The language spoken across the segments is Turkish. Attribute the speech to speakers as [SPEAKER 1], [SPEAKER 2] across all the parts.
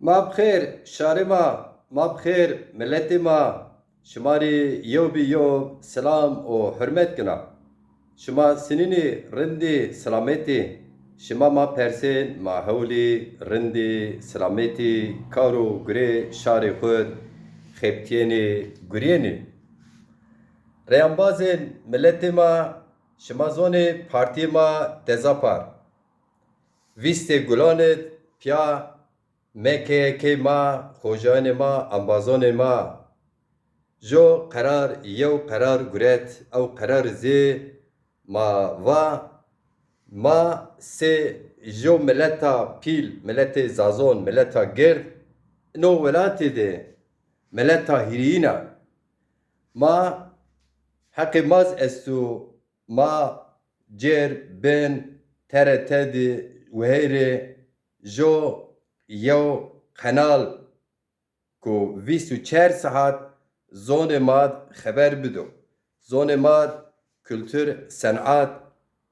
[SPEAKER 1] Mabxir şarima, mabxir milletima. Şumarı yov bi yov selam o hürmet gına. Şuma sinini rindi selameti. Şima ma persin ma havli rindi selameti karu gure şari hud kheptiyeni gureyeni. Reyambazin milletima şimazoni partima dezapar. Viste gulanet pya مکه که ما خوجان ما انبازان ما جو قرار یو قرار گرت او قرار زی ما و ما سه جو ملتا پیل ملت زازون ملتا گرد نو ولاتی ده ملتا هیرینا ما حق ماز استو ما جر بن ترتدي وهيري جو يو قنال کو 24 saat zone mad haber bido. Zone mad kültür sanat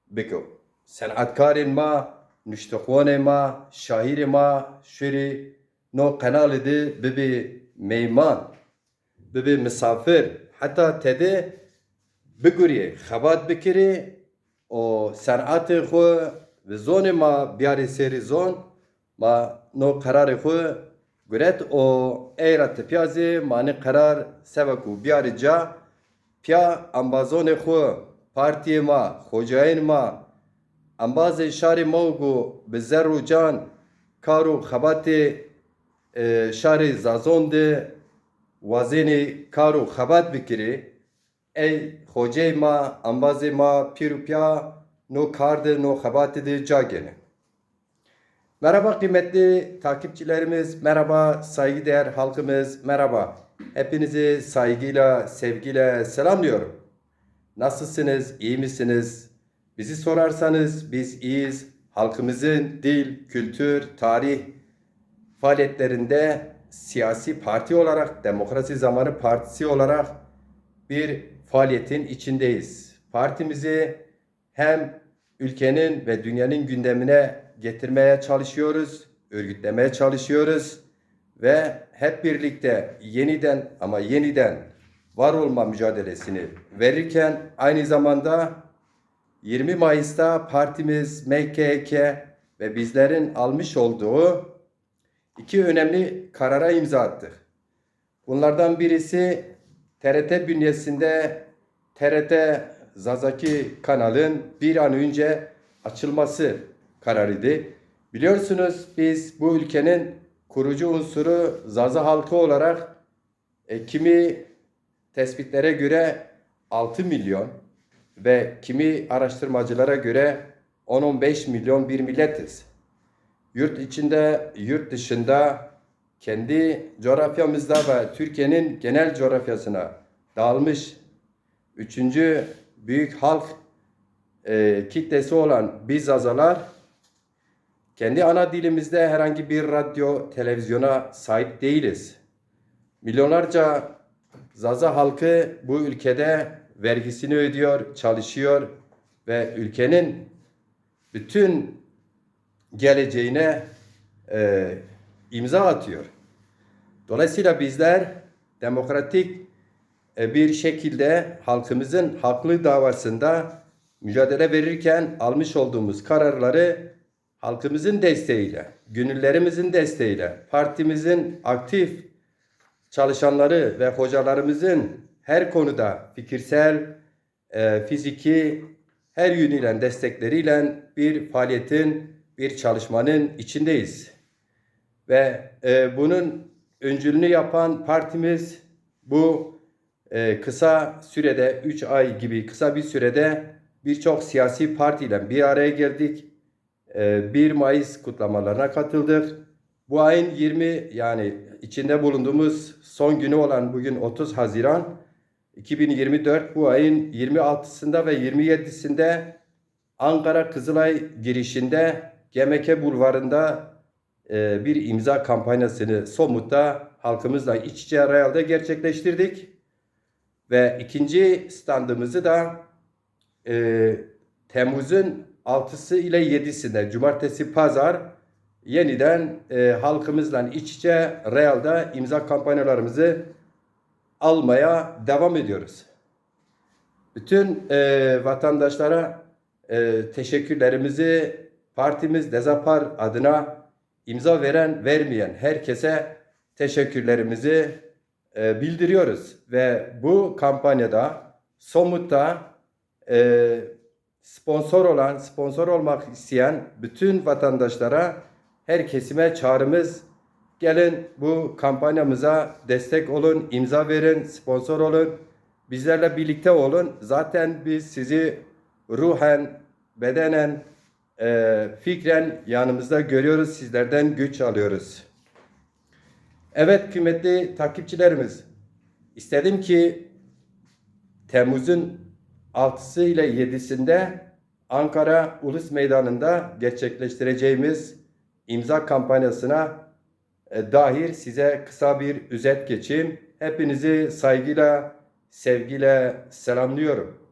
[SPEAKER 1] biko. Sanatkarın ma, nüştekuane ma, şairi ma, şuri no kanal de bibi meyman, bibi misafir. Hatta tede biguriye, xabat bikiri o sanatı xo ve zone ma biyari seri zon ma no kararı xo Güret o eyrat piyazi mani karar seveku biyari ca pya ambazone xo partiye ma hocayın ma ambazê şarê mawgu bi zer û can kar û xebatê e, şarê zazon de wazênê û ey hocey ma ambazê ma pîr û pya no kar de no xebatê de ca gene. Merhaba kıymetli takipçilerimiz, merhaba saygıdeğer halkımız, merhaba. Hepinizi saygıyla, sevgiyle selamlıyorum. Nasılsınız, iyi misiniz? Bizi sorarsanız biz iyiyiz. Halkımızın dil, kültür, tarih faaliyetlerinde siyasi parti olarak, Demokrasi Zamanı Partisi olarak bir faaliyetin içindeyiz. Partimizi hem ülkenin ve dünyanın gündemine getirmeye çalışıyoruz, örgütlemeye çalışıyoruz ve hep birlikte yeniden ama yeniden var olma mücadelesini verirken aynı zamanda 20 Mayıs'ta partimiz MKK ve bizlerin almış olduğu iki önemli karara imza attık. Bunlardan birisi TRT bünyesinde TRT Zazaki kanalın bir an önce açılması kararıydı. Biliyorsunuz biz bu ülkenin kurucu unsuru Zaza halkı olarak e, kimi tespitlere göre 6 milyon ve kimi araştırmacılara göre 10-15 milyon bir milletiz. Yurt içinde, yurt dışında kendi coğrafyamızda ve Türkiye'nin genel coğrafyasına dağılmış üçüncü büyük halk e, kitlesi olan biz azalar kendi ana dilimizde herhangi bir radyo, televizyona sahip değiliz. Milyonlarca Zaza halkı bu ülkede vergisini ödüyor, çalışıyor ve ülkenin bütün geleceğine e, imza atıyor. Dolayısıyla bizler demokratik e, bir şekilde halkımızın haklı davasında mücadele verirken almış olduğumuz kararları halkımızın desteğiyle, gönüllerimizin desteğiyle, partimizin aktif çalışanları ve hocalarımızın her konuda fikirsel, e, fiziki, her yönüyle destekleriyle bir faaliyetin, bir çalışmanın içindeyiz. Ve e, bunun öncülünü yapan partimiz bu e, kısa sürede, 3 ay gibi kısa bir sürede birçok siyasi partiyle bir araya geldik. E, 1 Mayıs kutlamalarına katıldık. Bu ayın 20 yani içinde bulunduğumuz son günü olan bugün 30 Haziran 2024 bu ayın 26'sında ve 27'sinde Ankara Kızılay girişinde Gemeke Bulvarı'nda e, bir imza kampanyasını Somut'ta halkımızla iç içe realde gerçekleştirdik. Ve ikinci standımızı da e, Temmuz'un 6'sı ile 7'sinde Cumartesi Pazar yeniden e, halkımızla iç içe realde imza kampanyalarımızı almaya devam ediyoruz. Bütün e, vatandaşlara e, teşekkürlerimizi partimiz Dezapar adına imza veren vermeyen herkese teşekkürlerimizi e, bildiriyoruz ve bu kampanyada somutta e, sponsor olan, sponsor olmak isteyen bütün vatandaşlara her kesime çağrımız gelin bu kampanyamıza destek olun, imza verin, sponsor olun. Bizlerle birlikte olun. Zaten biz sizi ruhen, bedenen, e, fikren yanımızda görüyoruz. Sizlerden güç alıyoruz. Evet kıymetli takipçilerimiz. istedim ki Temmuz'un 6'sı ile 7'sinde Ankara Ulus Meydanı'nda gerçekleştireceğimiz imza kampanyasına e, dair size kısa bir özet geçeyim. Hepinizi saygıyla, sevgiyle selamlıyorum.